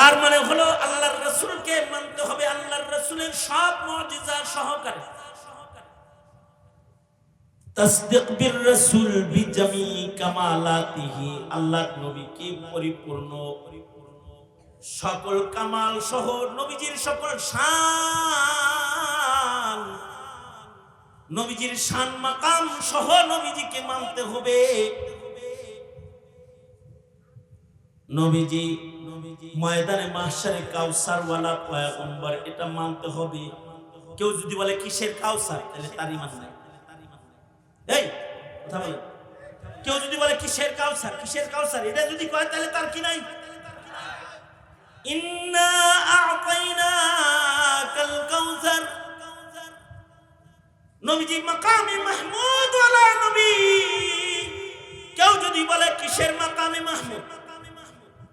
তার মানে হলো আল্লাহর রসুলকে মানতে হবে, আল্লাহর রসুলের সব মজিজা সহকারে। পরিপূর্ণ? সকল কামাল সহ নবীজির সকল শান। নবীজির সহ নবীজিকে মানতে হবে। নবীজি ময়দানে মাহশারে কাউসার ওয়ালা পয়গম্বর, এটা মানতে হবে। কেউ যদি বলে, কিসের কাউসার? তাহলে তার ইমান নাই। এই, কথা বলে কেউ যদি বলে, কিসের কাউসার? কিসের কাউসার? এটা যদি কয়, তাহলে তার কি নাই? কেউ যদি বলে, কিসের মাকামে মাহমুদ?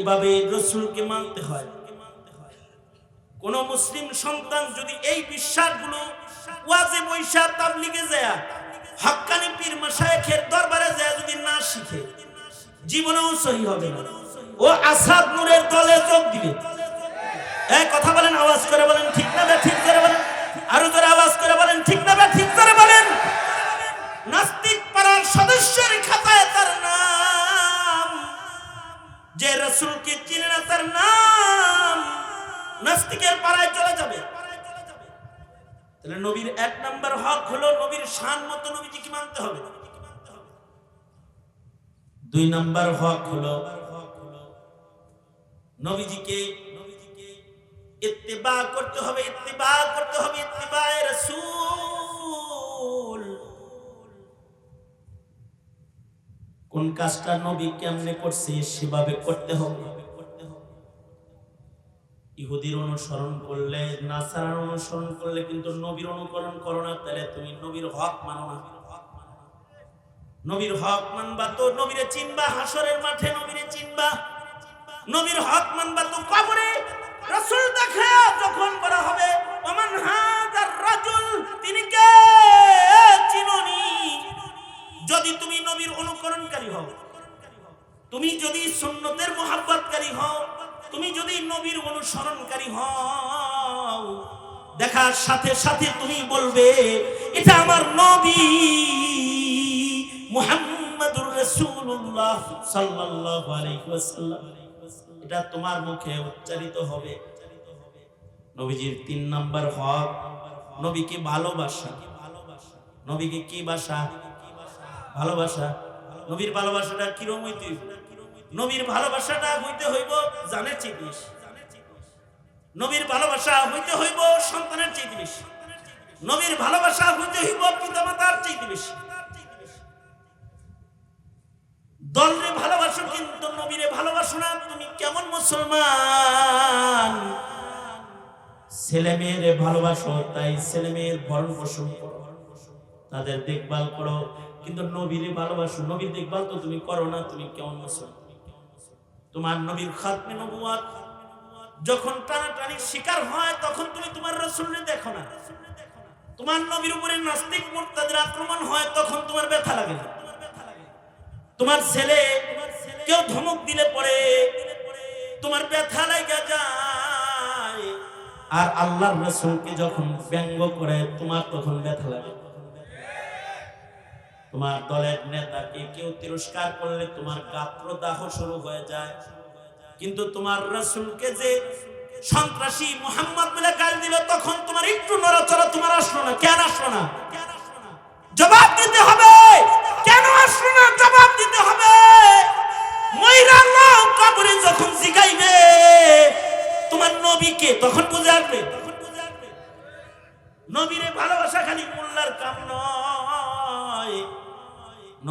এভাবে রসুলকে মানতে হয়। কোন মুসলিম সন্তান যদি এই বিশ্বাসগুলো ওয়াজে বৈশা যায় হক্কানি পীর দরবারে যায়, যদি না শিখে, জীবনেও সহি হবে ও আসাদ নূরের নবীর এক নাম্বার হক হলো নবীর শান মতো নবীজিকে মানতে হবে। দুই নাম্বার হক হলো নবীজিকে ইত্তেবা করতে হবে, ইত্তেবা করতে হবে, ইত্তেবায়ে রাসূল। কোন কাজটা নবী কেমনে করছে সেভাবে করতে হবে। ইহুদির অনুসরণ করলে, নাসারার অনুসরণ করলে কিন্তু নবীর অনুকরণ করো না, তাহলে তুমি নবীর হক মানো না। নবীর হক মানবা তো নবীরে চিনবা, হাসরের মাঠে নবীরে চিনবা। নবীর হক মানবা তো কবরে, রাসূল দেখে যখন বলা হবে, ওমান হাদার রাজুল তিনি কে? চিননি। যদি তুমি নবীর অনুকরণকারী হও, তুমি যদি সুন্নতের মোহাব্বতকারী হও তুমি যদি নবীর অনুসরণকারী হও, দেখার সাথে সাথে তুমি বলবে, এটা আমার নবী মুহাম্মাদুর রাসূলুল্লাহ সাল্লাল্লাহু আলাইহি ওয়াসাল্লাম। এটা তোমার মুখে উচ্চারিত হবে। নবীজির তিন নাম্বার হক, নবীকে ভালোবাসা। নবীকে কি বাসা ভালোবাসা। নবীর ভালোবাসাটা কিরম হইতে নবীর ভালোবাসাটা হইতে হইব জানের চেয়ে বেশি। নবীর ভালোবাসা হইতে হইব সন্তানের চেয়ে বেশি। নবীর ভালোবাসা হইতে হইব পিতামাতার চেয়ে বেশি। দলরে ভালোবাসো কিন্তু নবীরে ভালোবাসো না, তুমি কেমন মুসলমান? ছেলে মেয়েরে ভালোবাসো, তাই ছেলে মেয়ের ভরণ পোষণ তাদের দেখভাল করো। কিন্তু নবীরে ভালোবাসো, নবীর দেখভাল তো তুমি করো না, তুমি কেমন মুসলমান? তোমার নবীর খাতমে নবুয়াত যখন টানাটানি শিকার হয়, তখন তুমি তোমার রসুলরে দেখো না। তোমার নবীর উপরে নাস্তিক মোর্তাদের আক্রমণ হয়, তখন তোমার ব্যথা লাগে না। তোমার ছেলে কেউ ধমক দিলে পরে তোমার ব্যথা লাগা যায়। আর আল্লাহর রসুলকে যখন ব্যঙ্গ করে, তোমার তখন ব্যথা লাগে। তোমার দলের নেতাকে কেউ তিরস্কার করলে তোমার গাত্র দাহ শুরু হয়ে যায়। কিন্তু তোমার রসুলকে যে সন্ত্রাসী মোহাম্মদ বলে গাল দিল, তখন তোমার একটু নড়াচড়া তোমার আসলো না। কেন আসলো না? জবাব দিতে হবে। কেন আসলো না? জবাব দিতে হবে। ময়রা আল্লাহ কবরে যখন জিগাইবে, তোমার নবীকে তখন বুঝে আসবে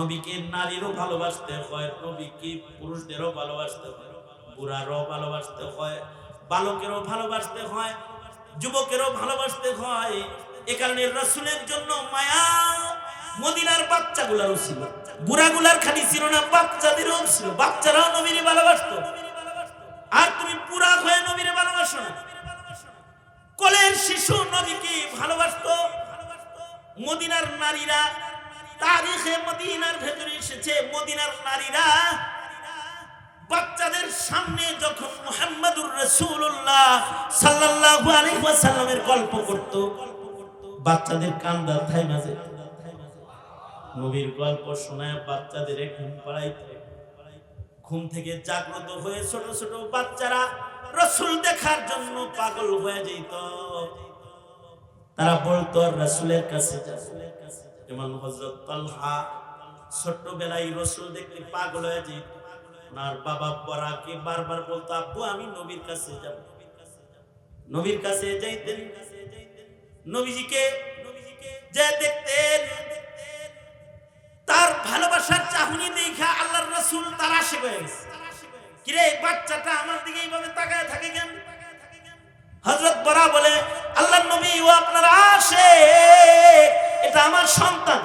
নবীকে নারীরও ভালোবাসতে হয়, নবীকে পুরুষদেরও ভালোবাসতে হয়, বুড়ারও ভালোবাসতে হয়, বালকেরও ভালোবাসতে হয়, যুবকেরও ভালোবাসতে হয়। এ কারণে রসুলের জন্য মায়া মদিনার বাচ্চাগুলারও ছিল, বুড়াগুলার খালি ছিল না, বাচ্চাদেরও ছিল, বাচ্চারাও নবীরে ভালোবাসতো। আর তুমি পুরা হয়ে নবীরে ভালোবাসো না। কোলের শিশু নবীকে ভালোবাসতো, মদিনার নারীরা তারিখে মদিনার ভেতরে এসেছে মদিনার নারীরা। বাচ্চাদের সামনে যখন মুহাম্মাদুর রাসূলুল্লাহ সাল্লাল্লাহু আলাইহি গল্প করত, বাচ্চাদের কান্দা থাইমা যেত নবীর গল্প শোনায় বাচ্চাদের ঘুম পাড়াইতো। ঘুম থেকে জাগ্রত হয়ে ছোট ছোট বাচ্চারা রসুল দেখার জন্য পাগল হয়ে যেত তারা বলতো রসুলের কাছে যা যেমন হজরত তলহা ছোট্টবেলায় রসুল পাগল হয়ে যেত ওনার বাবা বরাকে বারবার বলতো, আব্বু, আমি নবীর কাছে যাব। নবীর কাছে যাইতেন। নবীজিকে যে তার চাহনি আল্লাহর বাচ্চাটা আমার দিকে তাকায় বরা বলে, আল্লাহর নবী ও আপনার আসে আমার সন্তান।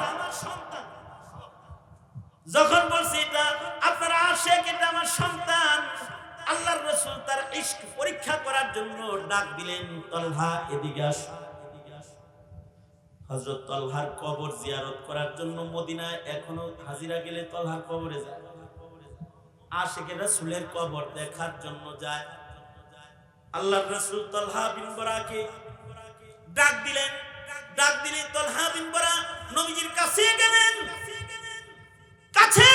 যখন বলছি, এটা আপনার আসে এটা আমার সন্তান। আল্লাহর রাসূল তার ইশক পরীক্ষা করার জন্য ডাক দিলেন, তলহা, এদিকে আসো। হজরত তলহার কবর জিয়ারত করার জন্য মদিনায় এখনও হাজিরা গেলে তলহার কবরে যায়। আশেকে রাসূলের কবর দেখার জন্য যায়। আল্লাহর রাসূল তলহা বিন বরাকে ডাক দিলেন ডাক দিলে তলহা বিন বরা নবীজির কাছে গেলেন। কাছে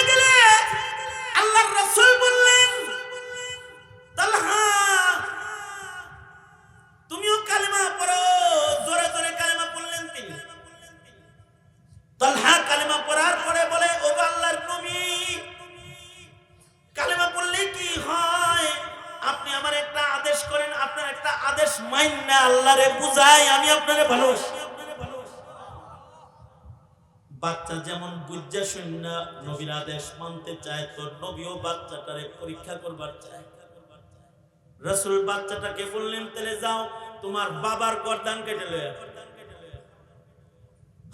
বাচ্চাটারে পরীক্ষা করবার চায়। রসুল বাচ্চাটাকে বললেন তেলে যাও, তোমার বাবার গর্দান কেটে।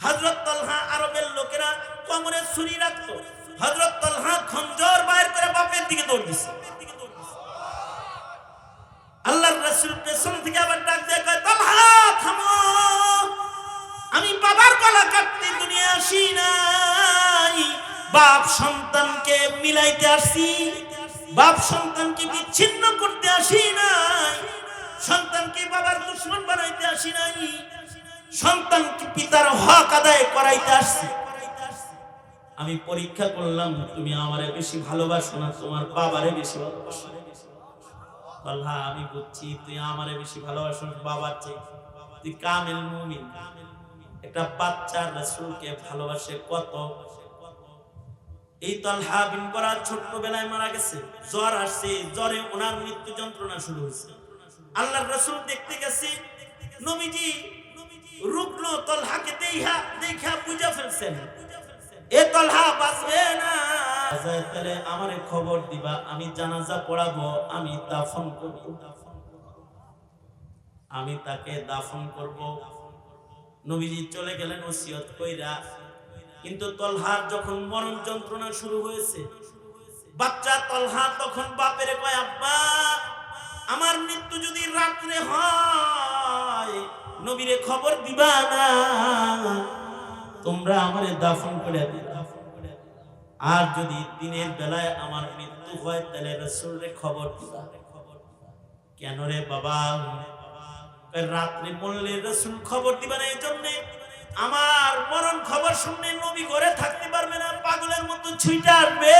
হযরত তালহা আরবের লোকেরা ছুরি রাখতো। হযরত তালহা খঞ্জর বাইর করে বাপের দিকে দৌড় দিছে। আল্লাহর রাসূল পেছন থেকে আবার ডাক দিয়ে কয় তালহা থামো। আমি বাবার গলা কাটতে দুনিয়া আসি নাই বাপ সন্তানকে মিলাইতে আসি, বাপ সন্তানকে বিচ্ছিন্ন করতে আসি নাই, সন্তানকে বাবার দুশ্মন বানাইতে আসি নাই, সন্তানকে পিতার হক আদায় করাইতে আসছি। আমি পরীক্ষা করলাম, তুমি আমারে বেশি ভালোবাসো না, তোমার বাবারে বেশি ভালোবাসো। বলহা, আমি বুঝছি, তুই আমারে বেশি ভালোবাসো বাবার চেয়ে। তুই কামেল মুমিন। একটা বাচ্চা রাসূলকে ভালোবাসে কত? এই তলহা বিন ছোট্ট বেলায় মারা গেছে। জ্বর আসছে, জ্বরে ওনার মৃত্যু যন্ত্রণা শুরু হয়েছে। আল্লাহর রাসূল দেখতে গেছে, নবীজি রুকনো তলহাকে দেখা দেখা বুঝা ফেলছেন। এ তলহা বাঁচবে না। তাহলে আমারে খবর দিবা, আমি জানাজা পড়াবো, আমি দাফন করব। আমি তাকে দাফন করব। নবীজি চলে গেলেন, ওসিয়ত কইরা কিন্তু তলহার যখন মরণ যন্ত্রণা শুরু হয়েছে, বাচ্চা তলহা তখন বাপেরে কয়, আব্বা, আমার মৃত্যু যদি রাত্রে হয়, নবীরে খবর দিবা না। তোমরা আমারে দাফন করে আর যদি দিনের বেলায় আমার মৃত্যু হয়, তাহলে রসুলরে খবর দিবা। কেন রে বাবা? রাত্রে বললে রসুল খবর দিবা না এই জন্যে আমার মরণ খবর শুনলে নবী ঘরে থাকতে পারবে না, পাগলের মতো ছুইটা আসবে।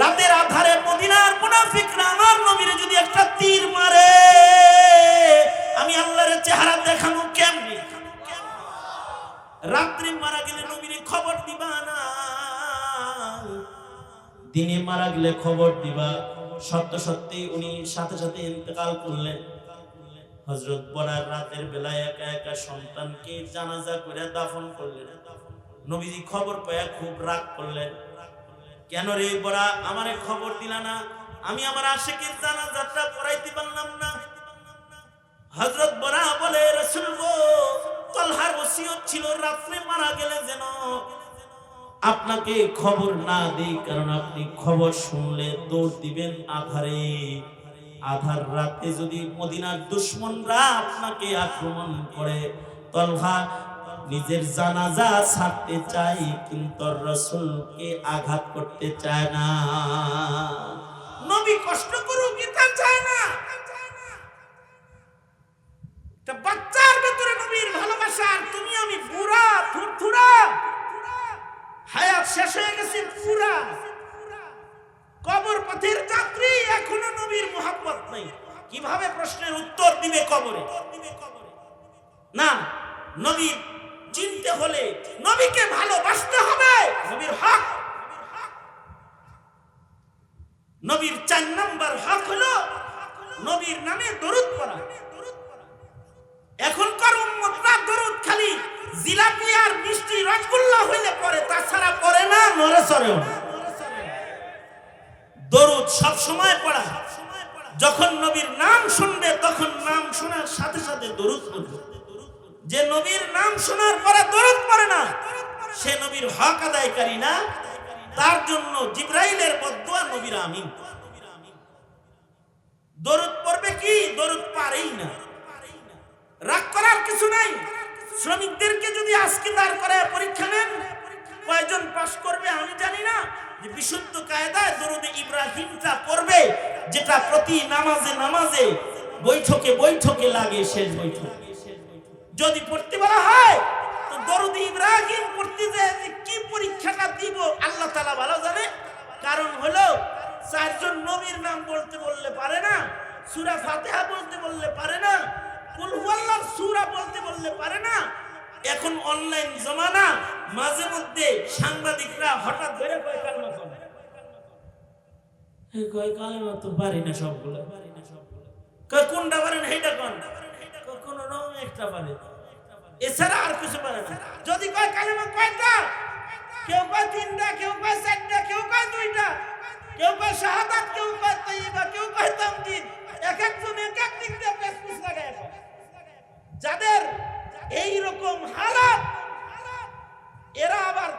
রাতের আধারে মদিনার মুনাফিকরা আমার নবীরে যদি একটা তীর মারে, আমি আল্লাহর চেহারা দেখানো কেমনি? রাত্রে মারা গেলে নবীরে খবর দিবা না। দিনে মারা গেলে খবর দিবা। সত্য সত্যি উনি সাথে সাথে ইন্তেকাল করলেন। হজরত বনার রাতের বেলায় একা একা সন্তানকে জানাজা করে দাফন করলেন। নবীজি খবর পায় খুব রাগ করলেন। কেন রে বরা আমারে খবর দিলা না? আমি আমার আশেকের জানাজাটা পড়াইতে পারলাম না। হজরত বরা বলে রসুল গো তলহার ওসিয়ত ছিল রাত্রে মারা গেলে যেন আপনাকে খবর না দিই, কারণ আপনি খবর শুনলে দৌড় দিবেন আঘারে আধার রাতে যদি মদিনার দুশ্মনরা আপনাকে আক্রমণ করে, তলহা নিজের জানাজা ছাড়তে চাই কিন্তু রসুলকে আঘাত করতে চায় না। নবী কষ্ট করুক চায় না। বাচ্চার ভেতরে নবীর ভালোবাসা, আর তুমি আমি পুরা থুরথুরা। হায়াত শেষ হয়ে গেছে পুরা কবর পথের যাত্রী এখনও নবীর মোহাম্মত নাই। কীভাবে প্রশ্নের উত্তর দিবে কবরে? না, নবী চিনতে হলে নবীকে ভালোবাসতে হবে। নবীর হক। নবীর চার নম্বর হক হলো নবীর নামে দরুদ পড়া। এখনকার উম্মতরা দরুদ খালি জিলাপি আর মিষ্টি রসগোল্লা হইলে পরে, তাছাড়া পরে না নরে সরেও না। দরুদ সব সময় পড়া। যখন নবীর নাম শুনবে, তখন নাম শোনার সাথে সাথে দরুদ পড়বে। যে নবীর নাম শোনার পরে দরুদ পড়ে না, সে নবীর হক আদায়কারী না। তার জন্য জিব্রাইলের বদুয়া নবীর আমিন। দরুদ পড়বে কি? দরুদ পারেই না। রাগ করার কিছু নাই। শ্রমিকদেরকে যদি আজকে দাঁড় করে পরীক্ষা নেন, কয়জন পাশ করবে আমি জানি না। যে বিশুদ্ধ কায়দায় দরুদে ইব্রাহিমটা পড়বে, যেটা প্রতি নামাজে নামাজে বৈঠকে বৈঠকে লাগে, শেষ বৈঠক। যদি পড়তে বলা হয়, তো দরুদ ইব্রাহিম পড়তে যে কি পরীক্ষাটা দিব, আল্লাহ তাআলা ভালো জানে। কারণ হলো, চারজন নবীর নাম বলতে বললে পারে না, সূরা ফাতিহা বলতে বললে পারে না, কুল হুয়াল্লাহর সূরা বলতে বললে পারে না এখন অনলাইন জমানা, মাঝে মধ্যে সাংবাদিকরা হঠাৎ ধরে একটা এছাড়া আর কিছু যদি কয় কেউ কয় তিনটা, কেউ কয় চারটা, কেউ দুইটা। কেউ কয় কেউ কেউ এক একজন এক যাদের এই রকম হালাত। এরা আবার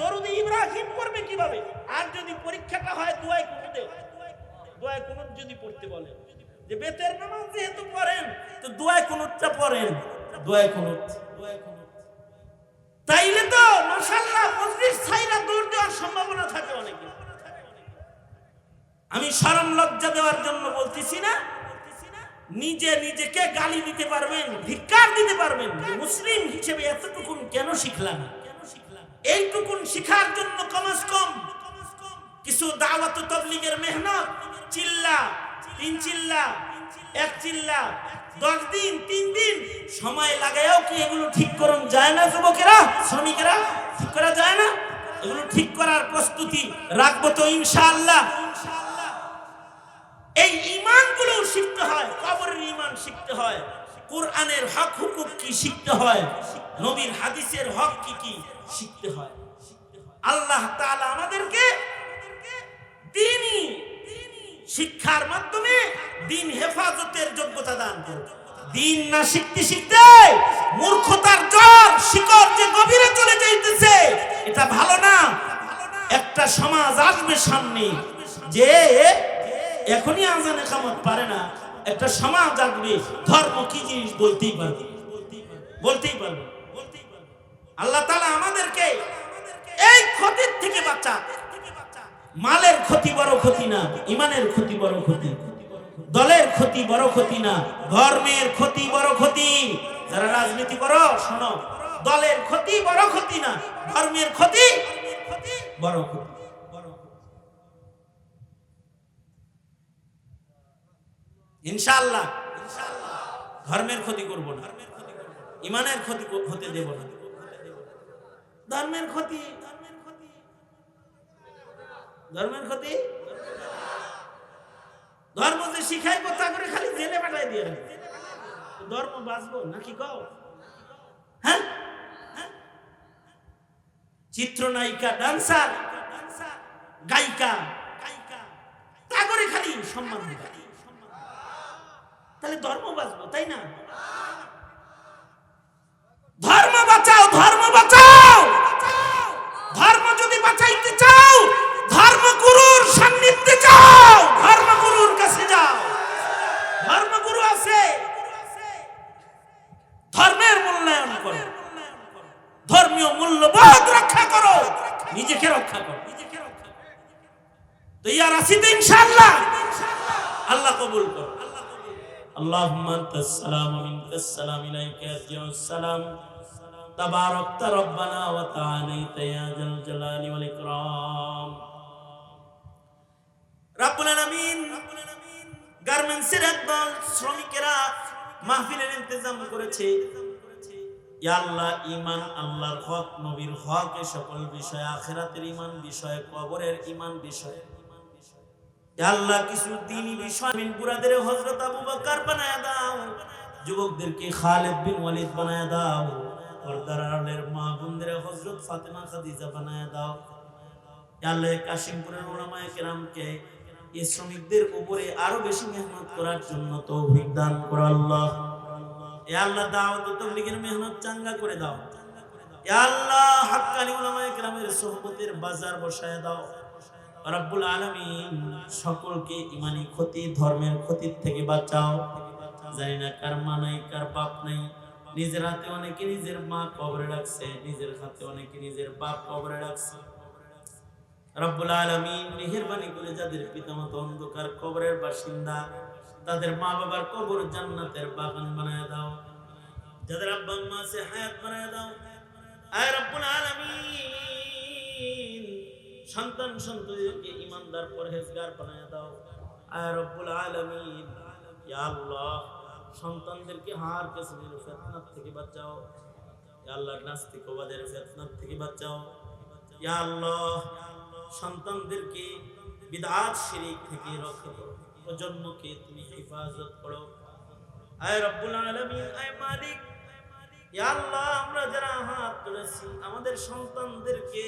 দরুদ ইব্রাহিম করবে কীভাবে? আর যদি পরীক্ষাটা হয় দুয়াই কুনুতে দোয়ায় কুনুত যদি পড়তে বলে যে বেতের নামাজ যেহেতু পড়েন, তো দোয়ায় কুনুতটা পড়েন। দোয়ায় কুনুত দোয়ায় কুনুত তাইলে তো মাশাআল্লাহ মজলিস ছাইরা দৌড় দেওয়ার সম্ভাবনা থাকে অনেকে। আমি শরম লজ্জা দেওয়ার জন্য বলতেছি না নিজে নিজেকে গালি দিতে পারবেন, ধিক্কার দিতে পারবেন। মুসলিম হিসেবে এতটুকুন কেন শিখলাম? এইটুকুন শিখার জন্য কমাস কম কিছু দাওয়াত তবলিগের মেহনত, চিল্লা, তিন চিল্লা, এক চিল্লা, দশ দিন, তিন দিন, সময় লাগায়ও কি এগুলো ঠিক করুন যায় না যুবকেরা, শ্রমিকেরা? ঠিক করা যায় না? এগুলো ঠিক করার প্রস্তুতি রাখব তো ইনশাআল্লাহ। এই ইমানগুলো শিখতে হয়, কবরের ইমান শিখতে হয়, কোরআনের হক হুকুক কি শিখতে হয়, নবীর হাদিসের হক কি কি শিখতে হয়। আল্লাহ তাআলা আমাদেরকে দিনই শিক্ষার মাধ্যমে দিন হেফাজতের যোগ্যতা দান করুন দিন না শিখতে শিখতে মূর্খতার জ্বর, শিকড় যে গভীরে চলে যাইতেছে, এটা ভালো না। একটা সমাজ আসবে সামনে যে এখনই আজানে খামত পারে না। একটা সমাজ আসবে ধর্ম কি জিনিস বলতেই পারবে বলতেই পারবে আল্লাহ তালা আমাদেরকে এই ক্ষতির থেকে বাঁচা মালের ক্ষতি বড় ক্ষতি না, ইমানের ক্ষতি বড় ক্ষতি। দলের ক্ষতি বড় ক্ষতি না, ধর্মের ক্ষতি বড় ক্ষতি। যারা রাজনীতি করো, শোনো, দলের ক্ষতি বড় ক্ষতি না, ধর্মের ক্ষতি বড় ক্ষতি। ইনশাআল্লাহ। ধর্মের ক্ষতি করব না। ইমানের ক্ষতি হতে দেব না। ধর্মের ক্ষতি। ধর্মের ক্ষতি? ধর্ম যে শিখাই কথা করে খালি জেলে পাঠাই দিয়ে ধর্ম বাঁচবো নাকি কও? হ্যাঁ? চিত্রনায়িকা, ডান্সার, গায়িকা। গায়িকা তা করে খালি সম্মান দিবা তাহলে ধর্ম বাঁচবো, তাই না? ধর্ম বাঁচাও ধর্ম বাঁচাও! ধর্ম যদি বাঁচাইতে চাও ধর্ম গুরুর সান্নিধ্যে চাও ধর্ম গুরুর কাছে যাও। ধর্ম গুরু আছে। ধর্মের মূল্যায়ন করো। ধর্মীয় মূল্যবোধ রক্ষা করো। নিজেকে রক্ষা করো। নিজেকে রক্ষা করো তো ইয়ার আসিতে ইনশাআল্লাহ। আল্লাহ কবুল করো। اللهم انت السلام ومنك السلام اليك يرجع السلام تباركت ربنا وتعاليت يا ذا الجلال والاكرام রাব্বুল আলামিন গার্মেন্টসের একদল শ্রমিকেরা মাহফিলের ইন্তজাম করেছে ইয়া আল্লাহ ইমান আল্লাহর হক নবীর হক এ সকল বিষয় আখেরাতের ইমান বিষয় কবরের ইমান বিষয় ইয়া আল্লাহ কিছু দিনই বিষয় বিন বুরাদের হযরত আবু বকর বানায় দাও, যুবকদেরকে খালিদ বিন ওয়ালিদ বানায় দাও মা হযরত ফাতেমা খাদিজা বানায় দাও। আল্লাহ কাশিমপুরের ওলামায়ে কেরামকে এই শ্রমিকদের উপরে আরও বেশি মেহনত করার জন্য তৌফিক দান করো আল্লাহ। এ আল্লাহ দাওয়াত তাবলীগের মেহনত চাঙ্গা করে দাও। এ আল্লাহ হাক্কানি উলামায়ে কেরামের সোহবতের বাজার বসায় দাও। রব্বুল আলামিন সকলকে ইমানি ক্ষতি, ধর্মের ক্ষতি থেকে বাঁচাও। জানি না কার মা নাই, কার বাপ নাই। নিজের হাতে অনেকে নিজের মা কবরে রাখছে, নিজের হাতে অনেকে নিজের বাপ কবরে রাখছে। রব্বুল আলামিন মেহেরবানি করে যাদের পিতামাতা অন্ধকার, কবরের বাসিন্দা, তাদের মা বাবার কবর জান্নাতের বাগান বানায় দাও। যাদের আব্বা আম্মা আছে, হায়াত বানায় দাও। আয় রব্বুল আলামিন। সন্তান সন্ততিকে ইমানদার পরহেজগার বানায় দাও। আয় রব্বুল আলামিন আল্লাহ, সন্তানদেরকে হার কেসমের ফিতনাত থেকে বাঁচাও। আল্লাহ নাস্তিকবাদের ফিতনাত থেকে বাঁচাও। ইয়া আল্লাহ, সন্তানদেরকে বিদআত শিরিক থেকে রক্ষা করো। প্রজন্মকে তুমি হেফাজত করো। আয় রব্বুল আলামিন, আয় মালিক আল্লাহ, আমরা যারা হাত তুলেছি আমাদের সন্তানদেরকে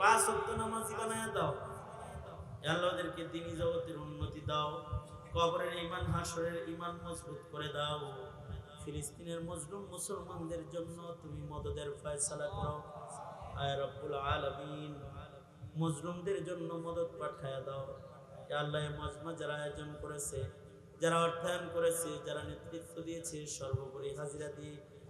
পাঁচ ওয়াক্ত নামাজি বানায় দাও। আল্লাহ, ওদেরকে দিনী জগতের উন্নতি দাও। কবরের ইমান হাসরের ইমান মজবুত করে দাও। ফিলিস্তিনের মজলুম মুসলমানদের জন্য তুমি মদদের ফয়সালা করো। আয় রব্বুল আলামিন, মজলুমদের জন্য মদত পাঠায়া দাও। আল্লাহ মজমা যারা আয়োজন করেছে, যারা অর্থায়ন করেছে, যারা নেতৃত্ব দিয়েছে, সর্বোপরি হাজিরা দিয়ে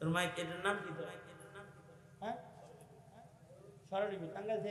তোর মাইক এটার নাম কি তো হ্যাঁ? সরারিবি টাঙ্গাইল থেকে